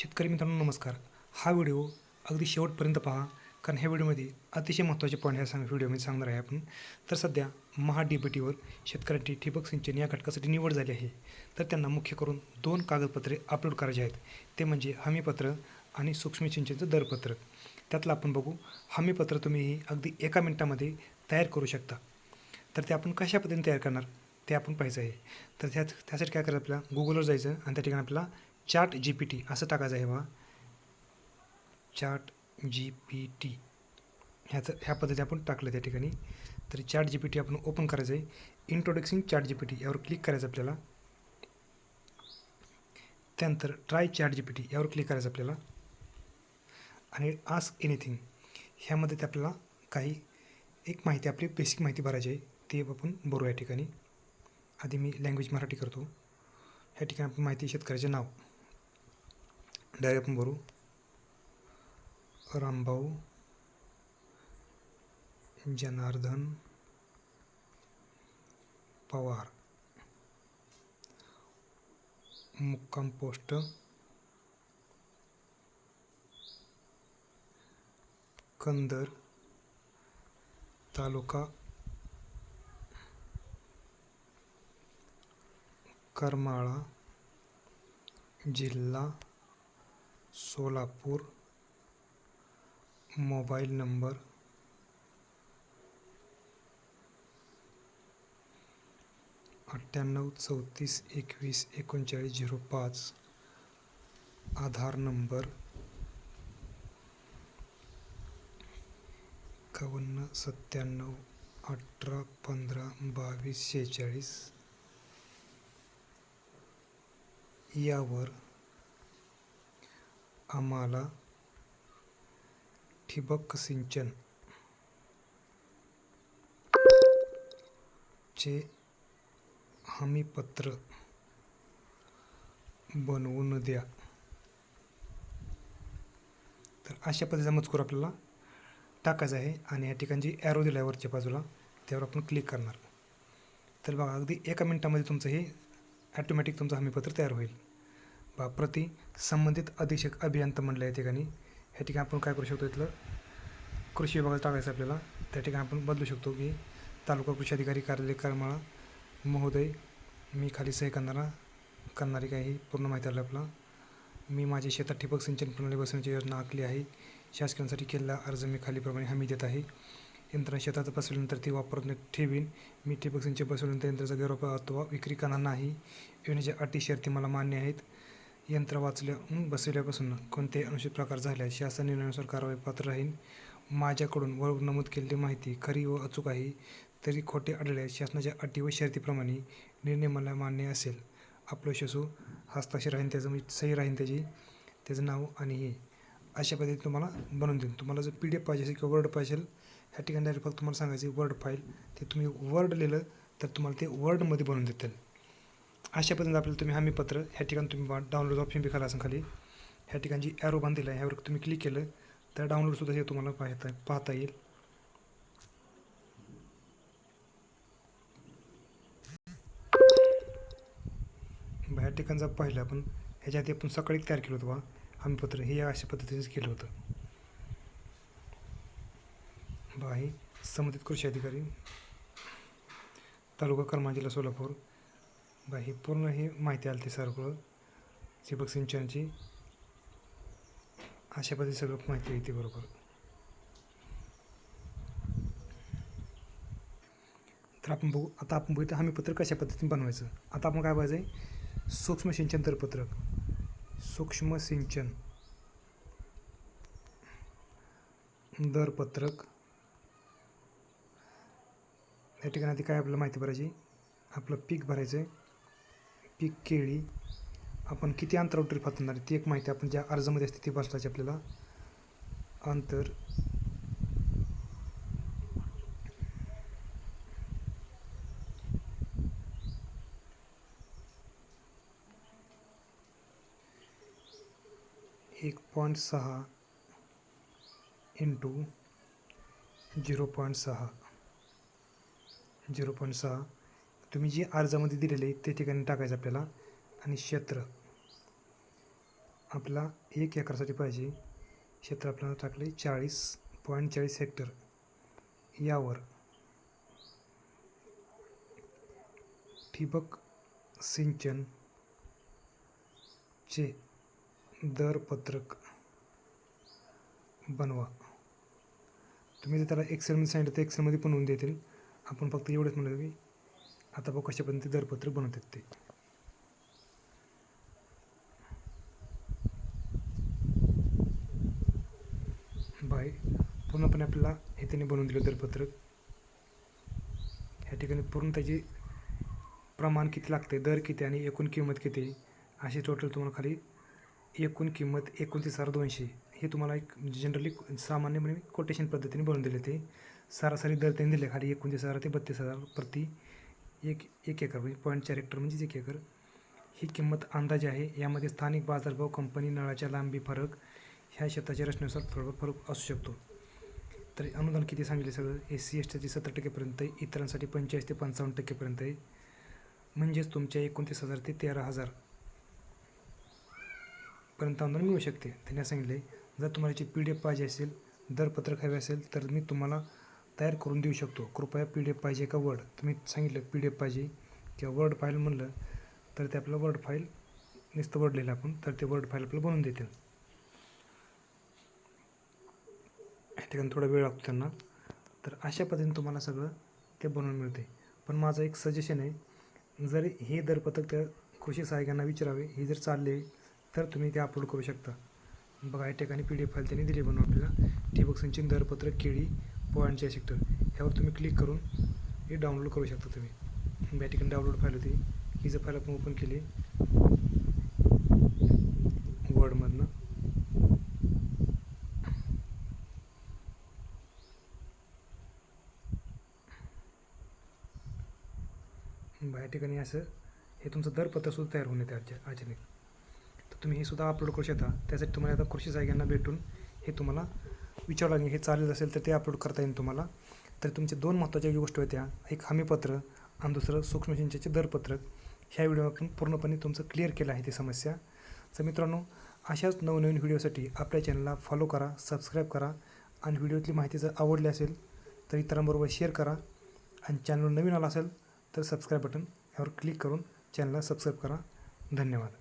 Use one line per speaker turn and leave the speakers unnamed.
शेतकरी मित्रांनो नमस्कार. हा व्हिडिओ अगदी शेवटपर्यंत पहा कारण ह्या व्हिडिओमध्ये अतिशय महत्त्वाचे पॉईंट ह्या सांग व्हिडिओमध्ये सांगणार आहे आपण. तर सध्या महा डी बी टीवर शेतकऱ्यांची ठिबक सिंचन या घटकासाठी निवड झाली आहे. तर त्यांना मुख्य करून दोन कागदपत्रे अपलोड करायचे आहेत. ते म्हणजे हमीपत्र आणि सूक्ष्म सिंचनचं दरपत्रक त्यातलं आपण बघू हमीपत्र तुम्ही अगदी एका मिनटामध्ये तयार करू शकता. तर ते आपण कशा पद्धतीने तयार करणार ते आपण पाहायचं आहे. तर त्या त्यासाठी काय करायचं आपल्याला गुगलवर जायचं आणि त्या ठिकाणी आपल्याला चार्ट जी पी टी असं टाकायचं आहे बघा. चार्ट जी पी टी ह्याचं ह्या पद्धती आपण टाकलं त्या ठिकाणी. तर चार्ट जी पी टी आपण ओपन करायचं आहे. Introducing chat G P T यावर क्लिक करायचं आपल्याला. त्यानंतर try chat G P T यावर क्लिक करायचं आपल्याला. आणि आस्क एनिथिंग ह्यामध्ये ते आपल्याला काही एक माहिती आपली बेसिक माहिती भरायची आहे. ते आपण भरू या ठिकाणी. आधी मी लँग्वेज मराठी करतो. ह्या ठिकाणी आपण माहिती शेतकऱ्याचे नाव. डायरेक्ट आपण भरू. रामभाऊ जनार्दन पवार. मुक्काम पोस्ट. कंदर तालुका. करमाळा जिल्हा. सोलापूर मोबाईल नंबर अठ्ठ्याण्णव चौतीस एकवीस एकोणचाळीस झिरो पाच. आधार नंबर एकावन्न सत्त्याण्णव अठरा पंधरा बावीस शेहेचाळीस. यावर आम्हाला ठिबक सिंचन चे हमीपत्र बनवून द्या. तर अशा पद्धतीचा मजकूर आपल्याला टाकायचा आहे आणि या ठिकाणी जी ॲरो दिला आहे वरच्या बाजूला त्यावर आपण क्लिक करणार. तर बघा अगदी एका मिनटामध्ये तुमचं हे ॲटोमॅटिक तुमचं हमीपत्र तयार होईल. बा प्रति संबंधित अधीक्षक अभियंता म्हणलं या ठिकाणी. ह्या ठिकाणी आपण काय करू शकतो इथलं? कृषी विभागात टाकायचं आपल्याला. त्या ठिकाणी आपण बदलू शकतो की तालुका कृषी अधिकारी कार्यालय करमाळा महोदय मी खाली सही करणारा करणारी काही पूर्ण माहिती आलं आपला. मी माझ्या शेतात ठिबक सिंचन प्रणाली बसवण्याची योजना आखली आहे. शासकीयांसाठी केलेला अर्ज मी खालीप्रमाणे हमी देत आहे. यंत्रणा शेतात बसवल्यानंतर ती वापरून ठेवीन. मी ठिबक सिंचन बसवल्यानंतर यंत्राचा गैरवापर अथवा विक्री करणार नाही. योजनेच्या अटी शर्ती मला मान्य आहेत. यंत्र वाचल्या बसवल्यापासून कोणते अनुचित प्रकार झाल्यास शासन निर्णयानुसार कारवाई पात्र राहीन. माझ्याकडून वर नमूद केलेली माहिती खरी व अचूक आहे तरी खोटे आढळल्यास शासनाच्या अटी व शर्तीप्रमाणे निर्णय मला मान्य असेल. आपलं शसू हस्ताक्षर राहीन त्याचं म्हणजे सही राहीन त्याची. त्याचं नाव आणि हे. अशा पद्धतीने तुम्हाला बनवून देईन. तुम्हाला जर पी डी एफ पाहिजे असेल किंवा वर्ड पाहिजे ह्या ठिकाणी डायरेक्ट फक्त तुम्हाला सांगायचे वर्ड फाईल ते तुम्ही वर्ड लिहिलं तर तुम्हाला ते वर्डमध्ये बनवून देतील. अशा पद्धतीने आपल्याला तुम्ही हमीपत्र ह्या ठिकाणी तुम्ही डाउनलोड ऑप्शन बी खाला असेल खाली. ह्या ठिकाणी जी ॲरो बांधलेला आहे ह्यावर तुम्ही क्लिक केलं तर डाउनलोडसुद्धा हे तुम्हाला पाहता पाहता येईल. ह्या ठिकाणचा पाहिलं आपण ह्याच्या आधी आपण सकाळी तयार केलं होतं बा हमीपत्र हे अशा पद्धतीनेच केलं होतं. बा हे संबंधित कृषी अधिकारी तालुका करमाळा जिल्हा सोलापूर. बा ही पूर्ण ही माहिती आली ती सर्व ठिबक सिंचनची. अशा पद्धती सगळं माहिती येते बरोबर. तर आपण बघू आता आपण बघू हमीपत्र कशा पद्धतीने बनवायचं. आता आपण काय पाहिजे सूक्ष्म सिंचन दरपत्रक सूक्ष्म सिंचन. दरपत्रक या ठिकाणी आधी काय आपल्याला माहिती भरायची? आपलं पीक भरायचं आहे पीक केळी आपण किती अंतरावर ट्रीप हातणार ती एक माहिती आपण ज्या अर्जामध्ये असते ती बसवायची आपल्याला. अंतर. एक पॉईंट सहा इंटू झिरो पॉईंट सहा. झिरो पॉईंट सहा. तुम्ही जी अर्जामध्ये दिलेले आहे ते ठिकाणी टाकायचं आपल्याला. आणि क्षेत्र. आपला एक एकरसाठी पाहिजे. क्षेत्र आपल्याला टाकले चाळीस पॉईंट चाळीस हेक्टर. यावर ठिबक सिंचन चे दरपत्रक बनवा. तुम्ही जर त्याला एक्सेलमध्ये सांगितलं तर एक्सेलमध्ये पण होऊन देतील आपण फक्त एवढंच म्हणलं की आता बघ कशा पद्धतीने दरपत्र बनवतात ते. बाय पूर्णपणे आपल्याला हे त्यांनी बनवून दिलं दरपत्रक ह्या ठिकाणी पूर्ण त्याचे प्रमाण किती लागते दर किती आणि एकूण किंमत किती अशी टोटल तुम्हाला खाली एकूण किंमत एकोणतीस हजार दोनशे. हे तुम्हाला एक जनरली सामान्यपणे कोटेशन पद्धतीने बनवून दिले ते. सरासरी दर त्यांनी दिले खाली एकोणतीस हजार ते बत्तीस हजार प्रति एक एक एकर म्हणजे पॉईंट चार हेक्टर म्हणजेच एक एकर. ही किंमत अंदाजे आहे. यामध्ये स्थानिक बाजारभाव कंपनी नळाच्या लांबी फरक ह्या शेताच्या रचनेनुसार थोडा फरक असू शकतो. तर अनुदान किती सांगितले सगळं? एस सी एस टीचे सत्तर टक्केपर्यंत आहे. इतरांसाठी पंचेचाळीस ते पंचावन्न टक्केपर्यंत आहे. म्हणजेच तुमच्या एकोणतीस हजार ते तेरा हजार पर्यंत अनुदान मिळू शकते. त्यांनी सांगितले जर तुम्हाला याची पी डी एफ पाहिजे असेल दरपत्रक हवे असेल तर मी तुम्हाला तयार करून देऊ शकतो. कृपया पी डी एफ पाहिजे का वर्ड तुम्ही सांगितलं पी डी एफ पाहिजे किंवा वर्ड फाईल म्हणलं तर ते आपलं वर्ड फाईल नुसतं वर्ड लिहिलं आपण तर ते वर्ड फाईल आपलं बनवून देतील. ठिकाणी थोडा वेळ लागतो त्यांना. तर अशा पद्धतीने तुम्हाला सगळं ते बनवून मिळते. पण माझं एक सजेशन आहे जर हे दरपत्रक त्या कृषी सहाय्यकांना विचारावे हे जर चालले तर तुम्ही ते अपलोड करू शकता. बघा या ठिकाणी पी डी एफ फाईल त्यांनी दिली बनवून आपल्याला. ठिबक सिंचन दरपत्रक केळी पॉईंटचे सेक्टर ह्यावर तुम्ही क्लिक करून हे डाउनलोड करू शकता तुम्ही. या ठिकाणी डाउनलोड फाईल होती. ही जर फाईल आपण ओपन केली वर्डमधनं या ठिकाणी असं हे तुमचं दरपत्रसुद्धा तयार होऊन येते अचा अचानक तर तुम्ही हे सुद्धा अपलोड करू शकता. त्यासाठी तुम्हाला आता कृषी सहाय्यांना भेटून हे तुम्हाला विचारावं लागेल हे चालेल असेल तर ते अपलोड करता येईल तुम्हाला. तर तुमच्या दोन महत्त्वाच्या गोष्टी होत्या. एक हमीपत्र आणि दुसरं सूक्ष्म सिंचनाचे दरपत्रक ह्या व्हिडिओ आपण पूर्णपणे तुमचं क्लिअर केलं आहे ती समस्या. तर मित्रांनो अशाच नवनवीन व्हिडिओसाठी आपल्या चॅनलला फॉलो करा सबस्क्राईब करा आणि व्हिडिओतली माहिती जर आवडली असेल तर इतरांबरोबर शेअर करा. आणि चॅनल नवीन आला असेल तर सबस्क्राईब बटन यावर क्लिक करून चॅनलला सबस्क्राईब करा. धन्यवाद.